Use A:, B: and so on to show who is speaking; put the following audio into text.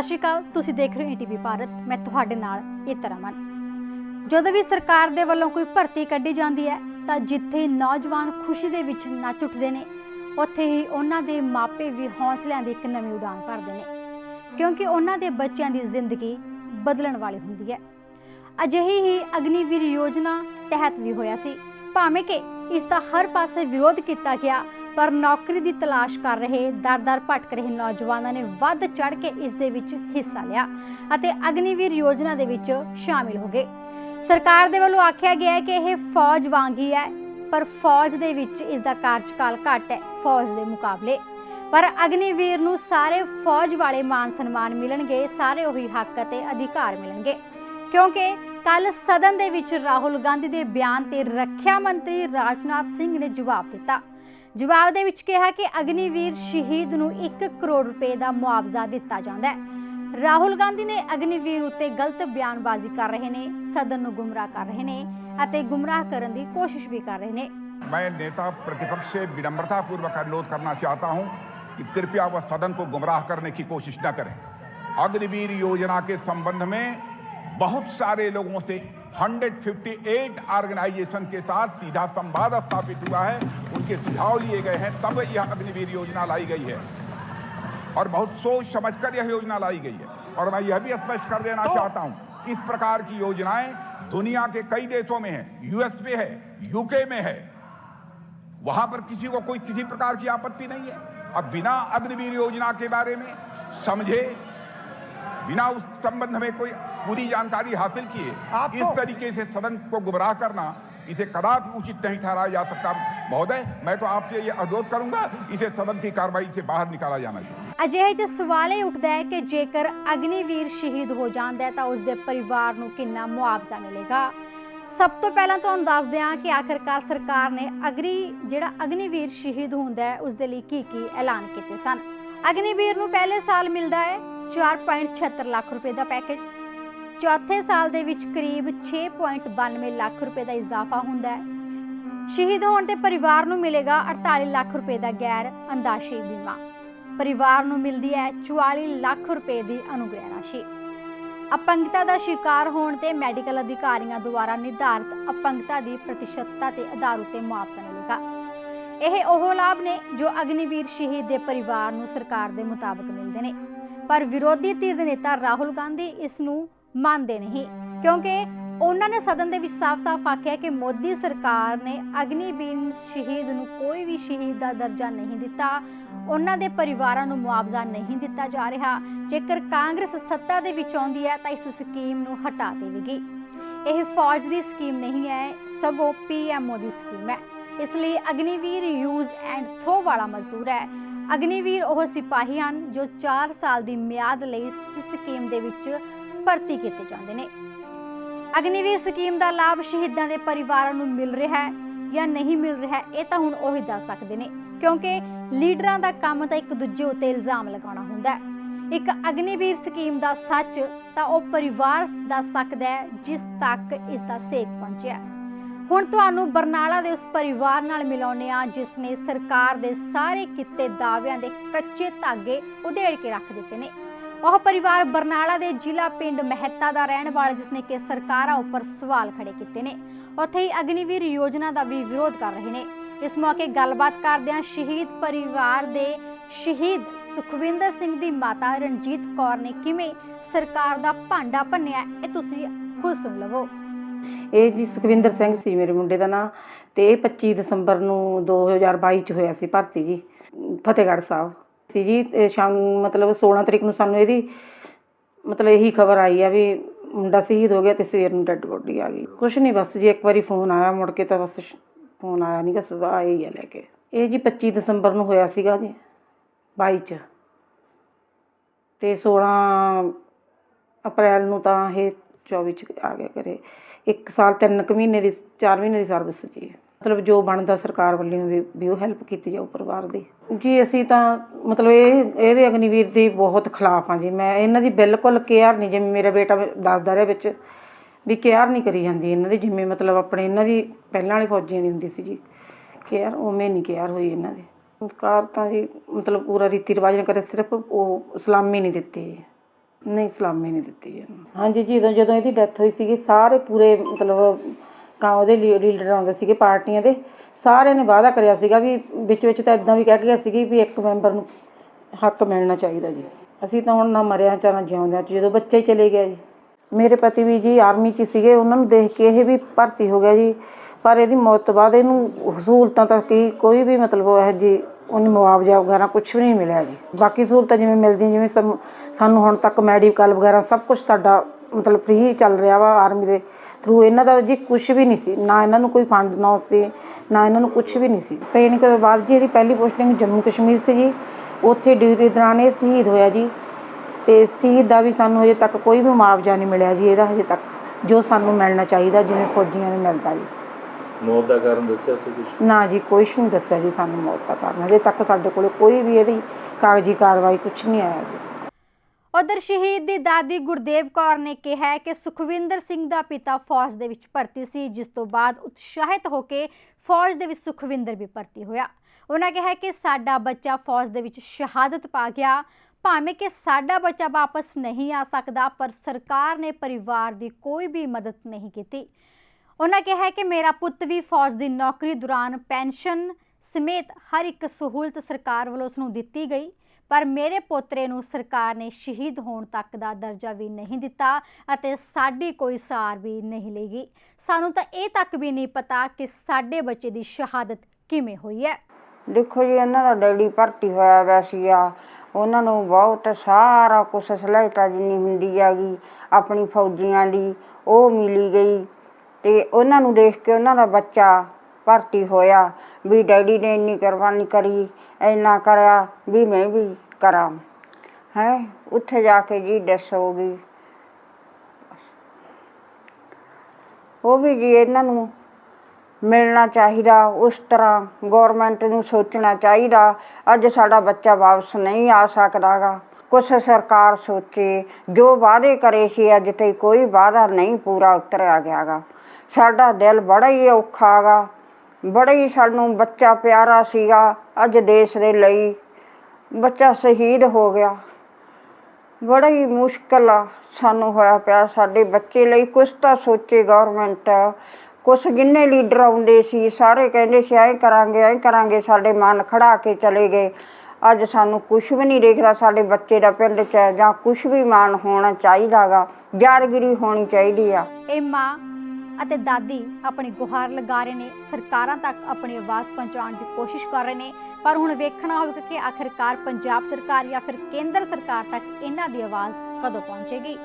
A: ਸਤਿ ਸ਼੍ਰੀ ਅਕਾਲ ਤੁਸੀਂ ਦੇਖ ਰਹੇ ਹੋ ਏਟੀਵੀ ਭਾਰਤ, ਮੈਂ ਤੁਹਾਡੇ ਨਾਲ ਇਤਰਮਨ ਜਦੋਂ ਵੀ ਸਰਕਾਰ ਦੇ ਵੱਲੋਂ ਕੋਈ ਭਰਤੀ ਕੱਢੀ ਜਾਂਦੀ ਹੈ, ਤਾਂ ਜਿੱਥੇ ਨੌਜਵਾਨ ਖੁਸ਼ੀ ਦੇ ਵਿੱਚ ਨੱਚ ਉੱਠਦੇ ਨੇ, ਉੱਥੇ ਹੀ ਉਹਨਾਂ ਦੇ ਮਾਪੇ ਵੀ ਹੌਸਲਿਆਂ ਦੀ ਇੱਕ ਨਵੀਂ ਉਡਾਨ ਭਰਦੇ ਨੇ। ਕਿਉਂਕਿ ਉਹਨਾਂ ਦੇ ਬੱਚਿਆਂ ਦੀ ਜ਼ਿੰਦਗੀ ਬਦਲਣ ਵਾਲੀ ਹੁੰਦੀ ਹੈ। ਅਜਿਹੀ ਹੀ ਅਗਨੀਵੀਰ ਯੋਜਨਾ ਤਹਿਤ ਵੀ ਹੋਇਆ ਸੀ। ਭਾਵੇਂ ਕਿ ਇਸ ਦਾ ਹਰ ਪਾਸੇ ਵਿਰੋਧ ਕੀਤਾ ਗਿਆ ਪਰ ਨੌਕਰੀ ਦੀ ਤਲਾਸ਼ ਕਰ ਰਹੇ ਦਰ-ਦਰ ਭਟਕ ਰਹੇ ਨੌਜਵਾਨਾਂ ਨੇ ਵੱਧ ਚੜ ਕੇ ਇਸ ਦੇ ਵਿੱਚ ਹਿੱਸਾ ਲਿਆ ਅਤੇ ਅਗਨੀਵੀਰ ਯੋਜਨਾ ਦੇ ਵਿੱਚ ਸ਼ਾਮਿਲ ਹੋ ਗਏ। ਸਰਕਾਰ ਦੇ ਵੱਲੋਂ ਆਖਿਆ ਗਿਆ ਹੈ ਕਿ ਇਹ ਫੌਜ ਵਾਂਗ ਹੀ ਹੈ, ਪਰ ਫੌਜ ਦੇ ਵਿੱਚ ਇਸ ਦਾ ਕਾਰਜਕਾਲ ਘੱਟ ਹੈ, ਫੌਜ ਦੇ ਮੁਕਾਬਲੇ। ਪਰ ਅਗਨੀਵੀਰ ਨੂੰ ਸਾਰੇ ਫੌਜ ਵਾਲੇ ਮਾਨ ਸਨਮਾਨ ਮਿਲਣਗੇ, ਸਾਰੇ ਉਹੀ ਹੱਕ ਅਤੇ ਅਧਿਕਾਰ ਮਿਲਣਗੇ। ਕਿਉਂਕਿ ਕੱਲ ਸਦਨ ਦੇ ਵਿੱਚ ਰਾਹੁਲ ਗਾਂਧੀ ਦੇ ਬਿਆਨ ਤੇ ਰੱਖਿਆ ਮੰਤਰੀ ਰਾਜਨਾਥ ਸਿੰਘ ਨੇ ਜਵਾਬ ਦਿੱਤਾ ਜਵਾਬ ਦੇ ਵਿੱਚ ਕਿਹਾ ਕਿ ਅਗਨੀਵੀਰ ਸ਼ਹੀਦ ਨੂੰ 1 ਕਰੋੜ ਰੁਪਏ ਦਾ ਮੁਆਵਜ਼ਾ ਦਿੱਤਾ ਜਾਂਦਾ ਹੈ ਰਾਹੁਲ ਗਾਂਧੀ ਨੇ ਅਗਨੀਵੀਰ ਉੱਤੇ ਗਲਤ ਬਿਆਨਬਾਜ਼ੀ ਕਰ ਰਹੇ ਨੇ ਸਦਨ ਨੂੰ ਗੁੰਮਰਾਹ ਕਰ ਰਹੇ ਨੇ ਅਤੇ ਗੁੰਮਰਾਹ ਕਰਨ ਦੀ ਕੋਸ਼ਿਸ਼ ਵੀ ਕਰ ਰਹੇ ਨੇ
B: मैं नेता प्रतिपक्ष से विनम्रता पूर्वक अनुरोध करना चाहता हूं कि कृपया वह सदन को गुमराह करने की कोशिश न करें अग्निवीर योजना के संबंध में बहुत सारे लोगों से 158 ऑर्गेनाइजेशन के साथ सीधा संवाद स्थापित हुआ है। उनके सुझाव लिए गए हैं तब यह अग्निवीर योजना लाई गई है। और बहुत सोच समझकर यह योजना लाई गई है। और मैं यह भी स्पष्ट कर देना चाहता हूँ इस प्रकार की योजनाएँ दुनिया के कई देशों में है। यूएस में है यूके में है। वहाँ पर किसी को कोई किसी प्रकार की आपत्ति नहीं है। अब बिना अग्निवीर योजना के बारे में समझे बिना उस संबंध में कोई पूरी जानकारी हासिल किए
C: आप
B: इस
C: तो-
B: तरीके से सदन को गुमराह करना इसे कदापि उचित नहीं ठहराया जा सकता महोदय मैं तो आपसे ये अनुरोध करूंगा इसे सदन की कार्रवाई से बाहर निकाला जाना चाहिए
A: ਅਜਿਹੇ 'ਚ ਸਵਾਲ ਇਹ ਉੱਠਦਾ ਹੈ ਕਿ ਜੇਕਰ ਅਗਨੀਵੀਰ ਸ਼ਹੀਦ ਹੋ ਜਾਂਦਾ ਹੈ ਤਾਂ ਉਸ ਦੇ ਪਰਿਵਾਰ ਨੂੰ ਕਿੰਨਾ ਮੁਆਵਜ਼ਾ ਮਿਲੇਗਾ ਸਭ ਤੋਂ ਪਹਿਲਾਂ ਤੁਹਾਨੂੰ ਦੱਸਦੇ ਹਾਂ ਕਿ ਆਖਿਰਕਾਰ ਸਰਕਾਰ ਨੇ ਅਗਰੀ ਜਿਹੜਾ ਅਗਨੀਵੀਰ ਸ਼ਹੀਦ ਹੁੰਦਾ ਹੈ ਉਸ ਦੇ ਲਈ ਕੀ ਕੀ ਐਲਾਨ ਕੀਤੇ ਸਨ ਅਗਨੀਵੀਰ ਨੂੰ ਪਹਿਲੇ ਸਾਲ ਮਿਲਦਾ ਹੈ 4.76 ਲੱਖ ਰੁਪਏ ਦਾ ਪੈਕੇਜ ਚੌਥੇ ਸਾਲ ਦੇ ਵਿੱਚ ਕਰੀਬ 6.92 ਲੱਖ ਰੁਪਏ ਦਾ ਇਜ਼ਾਫਾ ਹੁੰਦਾ ਹੈ। ਸ਼ਹੀਦ ਹੋਣ ਤੇ ਪਰਿਵਾਰ ਨੂੰ ਮਿਲੇਗਾ 48 ਲੱਖ ਰੁਪਏ ਦਾ ਗੈਰ ਅੰਦਾਸ਼ੀ ਬੀਮਾ। ਪਰਿਵਾਰ ਨੂੰ ਮਿਲਦੀ ਹੈ 44 ਲੱਖ ਰੁਪਏ ਦੀ ਅਨੁਗ੍ਰਹਿ ਰਾਸ਼ੀ। ਅਪੰਗਤਾ ਦਾ ਸ਼ਿਕਾਰ ਹੋਣ ਤੇ ਮੈਡੀਕਲ ਅਧਿਕਾਰੀਆਂ ਦੁਆਰਾ ਨਿਰਧਾਰਤ ਅਪੰਗਤਾ ਦੀ ਪ੍ਰਤੀਸ਼ਤਤਾ ਤੇ ਆਧਾਰ ਉੱਤੇ ਮੁਆਵਜ਼ਾ ਮਿਲੇਗਾ। ਇਹ ਉਹ ਲਾਭ ਨੇ ਜੋ ਅਗਨੀਵੀਰ ਸ਼ਹੀਦ ਦੇ ਪਰਿਵਾਰ ਨੂੰ ਸਰਕਾਰ ਦੇ ਮੁਤਾਬਕ ਮਿਲਦੇ ਨੇ। ਪਰ ਵਿਰੋਧੀ ਧਿਰ ਦੇ ਨੇਤਾ ਰਾਹੁਲ ਗਾਂਧੀ ਇਸ ਨੂੰ ਮੰਨਦੇ ਨਹੀਂ। ਕਿਉਂਕਿ ਉਹਨਾਂ ਨੇ ਸਦਨ ਦੇ ਵਿੱਚ ਸਾਫ਼-ਸਾਫ਼ ਆਖਿਆ ਕਿ ਮੋਦੀ ਸਰਕਾਰ ਨੇ ਅਗਨੀਵੀਰ ਸ਼ਹੀਦ ਨੂੰ ਕੋਈ ਵੀ ਸ਼ਹੀਦ ਦਾ ਦਰਜਾ ਨਹੀਂ ਦਿੱਤਾ। ਉਹਨਾਂ ਦੇ ਪਰਿਵਾਰਾਂ ਨੂੰ ਮੁਆਵਜ਼ਾ ਨਹੀਂ ਦਿੱਤਾ ਜਾ ਰਿਹਾ। ਜੇਕਰ ਕਾਂਗਰਸ ਸੱਤਾ ਦੇ ਵਿੱਚ ਆਉਂਦੀ ਹੈ, ਤਾਂ ਇਸ ਸਕੀਮ ਨੂੰ ਹਟਾ ਦੇਵੇਗੀ। ਇਹ ਫੌਜ ਦੀ ਸਕੀਮ ਨਹੀਂ ਹੈ, ਸਗੋਂ ਪੀਐਮਓ ਦੀ ਸਕੀਮ ਹੈ। ਇਸ ਲਈ ਅਗਨੀਵੀਰ ਯੂਜ਼ ਐਂਡ ਥਰੋ ਵਾਲਾ ਮਜ਼ਦੂਰ ਹੈ। ਅਗਨੀਵੀਰ ਉਹ ਸਿਪਾਹੀ ਹਨ ਜੋ 4 ਸਾਲ ਦੀ ਮਿਆਦ ਲਈ ਇਸ ਸਕੀਮ ਦੇ ਵਿੱਚ ਭਰਤੀ ਕੀਤੇ ਜਾਂਦੇ ਨੇ। ਅਗਨੀਵੀਰ ਸਕੀਮ ਦਾ ਲਾਭ ਸ਼ਹੀਦਾਂ ਦੇ ਪਰਿਵਾਰਾਂ ਨੂੰ ਮਿਲ ਰਿਹਾ ਹੈ ਜਾਂ ਨਹੀਂ ਮਿਲ ਰਿਹਾ, ਇਹ ਤਾਂ ਹੁਣ ਉਹੀ ਦੱਸ ਸਕਦੇ ਨੇ, ਕਿਉਂਕਿ ਲੀਡਰਾਂ ਦਾ ਕੰਮ ਤਾਂ ਇੱਕ ਦੂਜੇ ਉੱਤੇ ਇਲਜ਼ਾਮ ਲਗਾਉਣਾ ਹੁੰਦਾ ਹੈ। ਇੱਕ ਅਗਨੀਵੀਰ ਸਕੀਮ ਦਾ ਸੱਚ ਤਾਂ ਉਹ ਪਰਿਵਾਰ ਦੱਸ ਸਕਦਾ ਹੈ, ਜਿਸ ਤੱਕ ਇਸ ਦਾ ਸੇਕ ਪਹੁੰਚਿਆ ਹੁਣ ਤੁਹਾਨੂੰ ਬਰਨਾਲਾ ਦੇ ਉਸ ਪਰਿਵਾਰ ਨਾਲ ਮਿਲਾਉਂਦੇ ਆ ਜਿਸ ਨੇ ਸਰਕਾਰ ਦੇ ਸਾਰੇ ਕੀਤੇ ਦਾਅਵਿਆਂ ਦੇ ਕੱਚੇ ਧਾਗੇ ਉਧੇੜ ਕੇ ਰੱਖ ਦਿੱਤੇ ਨੇ। ਉਹ ਪਰਿਵਾਰ ਬਰਨਾਲਾ ਦੇ ਜ਼ਿਲ੍ਹਾ ਪਿੰਡ ਮਹਿਤਾ ਦਾ ਰਹਿਣ ਵਾਲਾ ਜਿਸ ਕਿ ਸਰਕਾਰਾਂ ਉੱਪਰ ਸਵਾਲ ਖੜੇ ਕੀਤੇ ਨੇ। ਉੱਥੇ ਹੀ ਅਗਨੀਵੀਰ ਯੋਜਨਾ ਦਾ ਵੀ ਵਿਰੋਧ ਕਰ ਰਹੇ ਨੇ। ਇਸ ਮੌਕੇ ਗੱਲਬਾਤ ਕਰਦਿਆਂ ਸ਼ਹੀਦ ਪਰਿਵਾਰ ਦੇ ਸ਼ਹੀਦ ਸੁਖਵਿੰਦਰ ਸਿੰਘ ਦੀ ਮਾਤਾ ਰਣਜੀਤ ਕੌਰ ਨੇ ਕਿਵੇਂ ਸਰਕਾਰ ਦਾ ਭਾਂਡਾ ਭੰਨਿਆ, ਇਹ ਤੁਸੀਂ ਖੁਦ ਸੁਣ ਲਵੋ।
C: ਇਹ ਜੀ ਸੁਖਵਿੰਦਰ ਸਿੰਘ ਸੀ ਮੇਰੇ ਮੁੰਡੇ ਦਾ ਨਾਂ, ਤੇ ਇਹ 25 ਦਸੰਬਰ ਨੂੰ 2022 ਚ ਹੋਇਆ ਸੀ ਭਰਤੀ ਜੀ, ਫਤਿਹਗੜ੍ਹ ਸਾਹਿਬ। ਸੀ ਜੀ ਤੇ ਸ਼ਾਮ ਮਤਲਬ 16 ਤਰੀਕ ਨੂੰ ਸਾਨੂੰ ਇਹਦੀ ਮਤਲਬ ਇਹੀ ਖਬਰ ਆਈ ਆ ਵੀ ਮੁੰਡਾ ਸ਼ਹੀਦ ਹੋ ਗਿਆ ਤੇ ਸਵੇਰ ਨੂੰ ਡੈੱਡ ਬੋਡੀ ਆ ਗਈ। ਕੁਛ ਨਹੀਂ ਬਸ ਜੀ ਇੱਕ ਵਾਰੀ ਫੋਨ ਆਇਆ, ਮੁੜ ਕੇ ਤਾਂ ਬਸ ਫੋਨ ਆਇਆ ਨਹੀਂ ਨਹੀਂਗਾ ਸੁਬਾਹ ਆਏ ਹੀ ਆ ਲੈ ਕੇ। ਇਹ ਜੀ 25 ਦਸੰਬਰ ਨੂੰ ਹੋਇਆ ਸੀਗਾ ਜੀ 22 ਚ। ਤੇ 16 ਅਪ੍ਰੈਲ ਨੂੰ ਤਾਂ ਇਹ 24 ਚ ਆ ਗਿਆ ਕਰੇ ਇੱਕ ਸਾਲ ਤਿੰਨ ਕੁ ਮਹੀਨੇ ਦੀ 4 ਮਹੀਨੇ ਦੀ ਸਰਵਿਸ ਜੀ ਮਤਲਬ ਜੋ ਬਣਦਾ ਸਰਕਾਰ ਵੱਲੋਂ ਵੀ ਵੀ ਉਹ ਹੈਲਪ ਕੀਤੀ ਜਾਊ ਪਰਿਵਾਰ ਦੀ। ਜੀ, ਅਸੀਂ ਤਾਂ ਮਤਲਬ ਇਹ, ਇਹਦੇ ਅਗਨੀਵੀਰ ਦੇ ਬਹੁਤ ਖਿਲਾਫ ਹਾਂ ਜੀ। ਮੈਂ ਇਹਨਾਂ ਦੀ ਬਿਲਕੁਲ ਕੇਅਰ ਨਹੀਂ, ਜਿਵੇਂ ਮੇਰਾ ਬੇਟਾ ਦੱਸਦਾ ਰਿਹਾ ਵਿੱਚ, ਵੀ ਕੇਅਰ ਨਹੀਂ ਕਰੀ ਜਾਂਦੀ ਇਹਨਾਂ ਦੀ, ਜਿਵੇਂ ਮਤਲਬ ਆਪਣੇ ਇਹਨਾਂ ਦੀ ਪਹਿਲਾਂ ਵਾਲੀ ਫੌਜੀਆਂ ਦੀ ਹੁੰਦੀ ਸੀ ਜੀ। ਕੇਅਰ ਉਵੇਂ ਨਹੀਂ ਕੇਅਰ ਹੋਈ ਇਹਨਾਂ ਦੀ। ਸੰਸਕਾਰ ਤਾਂ ਜੀ, ਮਤਲਬ ਪੂਰਾ ਰੀਤੀ ਰਿਵਾਜ ਨਾਲ ਕਰੇ, ਸਿਰਫ ਉਹ ਸਲਾਮੀ ਨਹੀਂ ਦਿੱਤੀ। ਨਹੀਂ, ਸਲਾਮੀ ਨਹੀਂ ਦਿੱਤੀ ਜੀ ਇਹਨੂੰ। ਹਾਂਜੀ ਜੀ, ਜਦੋਂ ਜਦੋਂ ਇਹਦੀ ਡੈਥ ਹੋਈ ਸੀਗੀ, ਸਾਰੇ ਪੂਰੇ ਮਤਲਬ ਤਾਂ ਉਹਦੇ ਲੀ- ਲੀਡਰ ਆਉਂਦੇ ਸੀਗੇ ਪਾਰਟੀਆਂ ਦੇ। ਸਾਰਿਆਂ ਨੇ ਵਾਅਦਾ ਕਰਿਆ ਸੀਗਾ ਵੀ ਵਿੱਚ ਵਿੱਚ ਤਾਂ ਇਦਾਂ ਵੀ ਕਹਿ ਗਿਆ ਸੀਗੀ ਵੀ ਇੱਕ ਮੈਂਬਰ ਨੂੰ ਹੱਕ ਮਿਲਣਾ ਚਾਹੀਦਾ ਜੀ। ਅਸੀਂ ਤਾਂ ਹੁਣ ਨਾ ਮਰਿਆ ਚਾਹ ਨਾ ਜਿਉਂਦਿਆਂ ਚ, ਜਦੋਂ ਬੱਚੇ ਚਲੇ ਗਿਆ ਜੀ। ਮੇਰੇ ਪਤੀ ਵੀ ਜੀ ਆਰਮੀ 'ਚ ਸੀਗੇ, ਉਹਨਾਂ ਨੂੰ ਦੇਖ ਕੇ ਇਹ ਵੀ ਭਰਤੀ ਹੋ ਗਿਆ ਜੀ। ਪਰ ਇਹਦੀ ਮੌਤ ਤੋਂ ਬਾਅਦ ਇਹਨੂੰ ਸਹੂਲਤਾਂ ਤਾਂ ਕੀ, ਕੋਈ ਵੀ ਮਤਲਬ ਉਹ ਜੀ ਉਹਨੂੰ ਮੁਆਵਜ਼ਾ ਵਗੈਰਾ ਕੁਝ ਵੀ ਨਹੀਂ ਮਿਲਿਆ ਜੀ। ਬਾਕੀ ਸਹੂਲਤਾਂ ਜਿਵੇਂ ਮਿਲਦੀਆਂ, ਜਿਵੇਂ ਸਾਨੂੰ- ਸਾਨੂੰ ਹੁਣ ਤੱਕ ਮੈਡੀਕਲ ਵਗੈਰਾ ਸਭ ਕੁਝ ਸਾਡਾ ਮਤਲਬ ਫ੍ਰੀ ਚੱਲ ਰਿਹਾ ਵਾ ਆਰਮੀ ਦੇ। ਥਰੂ ਇਹਨਾਂ ਦਾ ਜੀ ਕੁਝ ਵੀ ਨਹੀਂ ਸੀ ਨਾ ਇਹਨਾਂ ਨੂੰ ਕੋਈ ਫੰਡ ਨਾ ਸੀ ਨਾ ਇਹਨਾਂ ਨੂੰ ਕੁਝ ਵੀ ਨਹੀਂ ਸੀ। ਟ੍ਰੇਨਿੰਗ ਤੋਂ ਬਾਅਦ ਜੀ ਇਹਦੀ ਪਹਿਲੀ ਪੋਸਟਿੰਗ ਜੰਮੂ ਕਸ਼ਮੀਰ ਸੀ ਜੀ ਉੱਥੇ ਡਿਊਟੀ ਦੌਰਾਨ ਇਹ ਸ਼ਹੀਦ ਹੋਇਆ ਜੀ। ਤੇ ਸ਼ਹੀਦ ਦਾ ਵੀ ਸਾਨੂੰ ਹਜੇ ਤੱਕ ਕੋਈ ਵੀ ਮੁਆਵਜ਼ਾ ਨਹੀਂ ਮਿਲਿਆ ਜੀ ਇਹਦਾ ਹਜੇ ਤੱਕ ਜੋ ਸਾਨੂੰ ਮਿਲਣਾ ਚਾਹੀਦਾ ਜਿਵੇਂ ਫੌਜੀਆਂ ਨੂੰ ਮਿਲਦਾ ਜੀ।
D: ਮੌਤ ਦਾ ਕਾਰਨ ਦੱਸਿਆ ਉੱਥੇ ਕੁਝ
C: ਨਾ ਜੀ ਕੁਛ ਨਹੀਂ ਦੱਸਿਆ ਜੀ ਸਾਨੂੰ ਮੌਤ ਦਾ ਕਾਰਨ। ਹਜੇ ਤੱਕ ਸਾਡੇ ਕੋਲੇ ਕੋਈ ਵੀ ਇਹਦੀ ਕਾਗਜ਼ੀ ਕਾਰਵਾਈ ਕੁਝ ਨਹੀਂ ਆਇਆ ਜੀ।
A: ਉਧਰ ਸ਼ਹੀਦ ਦੀ ਦਾਦੀ ਗੁਰਦੇਵ ਕੌਰ ਨੇ ਕਿਹਾ ਕਿ ਸੁਖਵਿੰਦਰ ਸਿੰਘ ਦਾ ਪਿਤਾ ਫੌਜ ਦੇ ਵਿੱਚ ਭਰਤੀ ਸੀ, ਜਿਸ ਤੋਂ ਬਾਅਦ ਉਤਸ਼ਾਹਿਤ ਹੋ ਕੇ ਫੌਜ ਦੇ ਵਿੱਚ ਸੁਖਵਿੰਦਰ ਵੀ ਭਰਤੀ ਹੋਇਆ। ਉਹਨਾਂ ਕਿਹਾ ਕਿ ਸਾਡਾ ਬੱਚਾ ਫੌਜ ਦੇ ਵਿੱਚ ਸ਼ਹਾਦਤ ਪਾ ਗਿਆ। ਭਾਵੇਂ ਕਿ ਸਾਡਾ ਬੱਚਾ ਵਾਪਸ ਨਹੀਂ ਆ ਸਕਦਾ, ਪਰ ਸਰਕਾਰ ਨੇ ਪਰਿਵਾਰ ਦੀ ਕੋਈ ਵੀ ਮਦਦ ਨਹੀਂ ਕੀਤੀ। ਉਹਨਾਂ ਕਿਹਾ ਕਿ ਮੇਰਾ ਪੁੱਤ ਵੀ ਫੌਜ ਦੀ ਨੌਕਰੀ ਦੌਰਾਨ ਪੈਨਸ਼ਨ ਸਮੇਤ ਹਰ ਇੱਕ ਸਹੂਲਤ ਸਰਕਾਰ ਵੱਲੋਂ ਉਸ ਨੂੰ ਦਿੱਤੀ ਗਈ। ਪਰ ਮੇਰੇ ਪੋਤਰੇ ਨੂੰ ਸਰਕਾਰ ਨੇ ਸ਼ਹੀਦ ਹੋਣ ਤੱਕ ਦਾ ਦਰਜਾ ਵੀ ਨਹੀਂ ਦਿੱਤਾ ਅਤੇ ਸਾਡੀ ਕੋਈ ਸਾਰ ਵੀ ਨਹੀਂ ਲਈਗੀ। ਸਾਨੂੰ ਤਾਂ ਇਹ ਤੱਕ ਵੀ ਨਹੀਂ ਪਤਾ ਕਿ ਸਾਡੇ ਬੱਚੇ ਦੀ ਸ਼ਹਾਦਤ ਕਿਵੇਂ ਹੋਈ ਹੈ।
E: ਦੇਖੋ ਜੀ, ਇਹਨਾਂ ਦਾ ਡੈਡੀ ਭਰਤੀ ਹੋਇਆ ਵੈ ਸੀਗਾ। ਉਹਨਾਂ ਨੂੰ ਬਹੁਤ ਸਾਰਾ ਕੁਛ ਸਹੂਲਤਾਂ ਜਿੰਨੀ ਹੁੰਦੀ ਹੈਗੀ, ਆਪਣੀ ਫੌਜੀਆਂ ਦੀ, ਉਹ ਮਿਲੀ ਗਈ ਤੇ ਉਹਨਾਂ ਨੂੰ ਦੇਖ ਕੇ ਉਹਨਾਂ ਦਾ ਬੱਚਾ ਭਰਤੀ ਹੋਇਆ ਵੀ ਡੈਡੀ ਨੇ ਇੰਨੀ ਕੁਰਬਾਨੀ ਕਰੀ ਇੰਨਾ ਕਰਿਆ ਵੀ ਮੈਂ ਵੀ ਕਰਾਂ। ਹੈ? ਉੱਥੇ ਜਾ ਕੇ ਜੀ ਦੱਸੋਗੀ ਉਹ ਵੀ ਜੀ ਇਹਨਾਂ ਨੂੰ ਮਿਲਣਾ ਚਾਹੀਦਾ, ਉਸ ਤਰ੍ਹਾਂ ਗਵਰਨਮੈਂਟ ਨੂੰ ਸੋਚਣਾ ਚਾਹੀਦਾ। ਅੱਜ ਸਾਡਾ ਬੱਚਾ ਵਾਪਸ ਨਹੀਂ ਆ ਸਕਦਾਗਾ। ਕੁਛ ਸਰਕਾਰ ਸੋਚੇ, ਜੋ ਵਾਅਦੇ ਕਰੇ ਸੀ ਅੱਜ ਤੱਕ ਕੋਈ ਵਾਅਦਾ ਨਹੀਂ ਪੂਰਾ ਉਤਰਿਆ ਗਿਆਗਾ। ਸਾਡਾ ਦਿਲ ਬੜਾ ਹੀ ਔਖਾ ਗਾ ਬੜਾ ਹੀ ਸਾਨੂੰ ਬੱਚਾ ਪਿਆਰਾ ਸੀਗਾ, ਅੱਜ ਦੇਸ਼ ਦੇ ਲਈ ਬੱਚਾ ਸ਼ਹੀਦ ਹੋ ਗਿਆ। ਬੜਾ ਹੀ ਮੁਸ਼ਕਲ ਆ ਸਾਨੂੰ ਹੋਇਆ ਪਿਆ, ਸਾਡੇ ਬੱਚੇ ਲਈ ਕੁਛ ਤਾਂ ਸੋਚੇ ਗਵਰਨਮੈਂਟ ਕੁਛ ਜਿੰਨੇ ਲੀਡਰ ਆਉਂਦੇ ਸੀ, ਸਾਰੇ ਕਹਿੰਦੇ ਸੀ, ਐਂ ਕਰਾਂਗੇ ਐਂ ਕਰਾਂਗੇ। ਸਾਡੇ ਮਨ ਖੜਾ ਕੇ ਚਲੇ ਗਏ। ਅੱਜ ਸਾਨੂੰ ਕੁਛ ਵੀ ਨਹੀਂ ਦੇਖਦਾ ਸਾਡੇ ਬੱਚੇ ਦਾ ਪਿੰਡ 'ਚ ਜਾਂ ਕੁਛ ਵੀ ਮਾਨ ਹੋਣਾ ਚਾਹੀਦਾਗਾ ਯਾਦਗਿਰੀ ਹੋਣੀ ਚਾਹੀਦੀ ਆ।
A: ਇਹ ਮਾਂ ਅਤੇ ਦਾਦੀ ਆਪਣੀ ਗੁਹਾਰ ਲਗਾ ਰਹੇ ਨੇ, ਸਰਕਾਰਾਂ ਤੱਕ ਆਪਣੀ ਆਵਾਜ਼ ਪਹੁੰਚਾਉਣ ਦੀ ਕੋਸ਼ਿਸ਼ ਕਰ ਰਹੇ ਨੇ। ਪਰ ਹੁਣ ਵੇਖਣਾ ਹੋਵੇਗਾ ਕਿ ਆਖਿਰਕਾਰ ਪੰਜਾਬ ਸਰਕਾਰ ਜਾਂ ਫਿਰ ਕੇਂਦਰ ਸਰਕਾਰ ਤੱਕ ਇਹਨਾਂ ਦੀ ਆਵਾਜ਼ ਕਦੋਂ ਪਹੁੰਚੇਗੀ।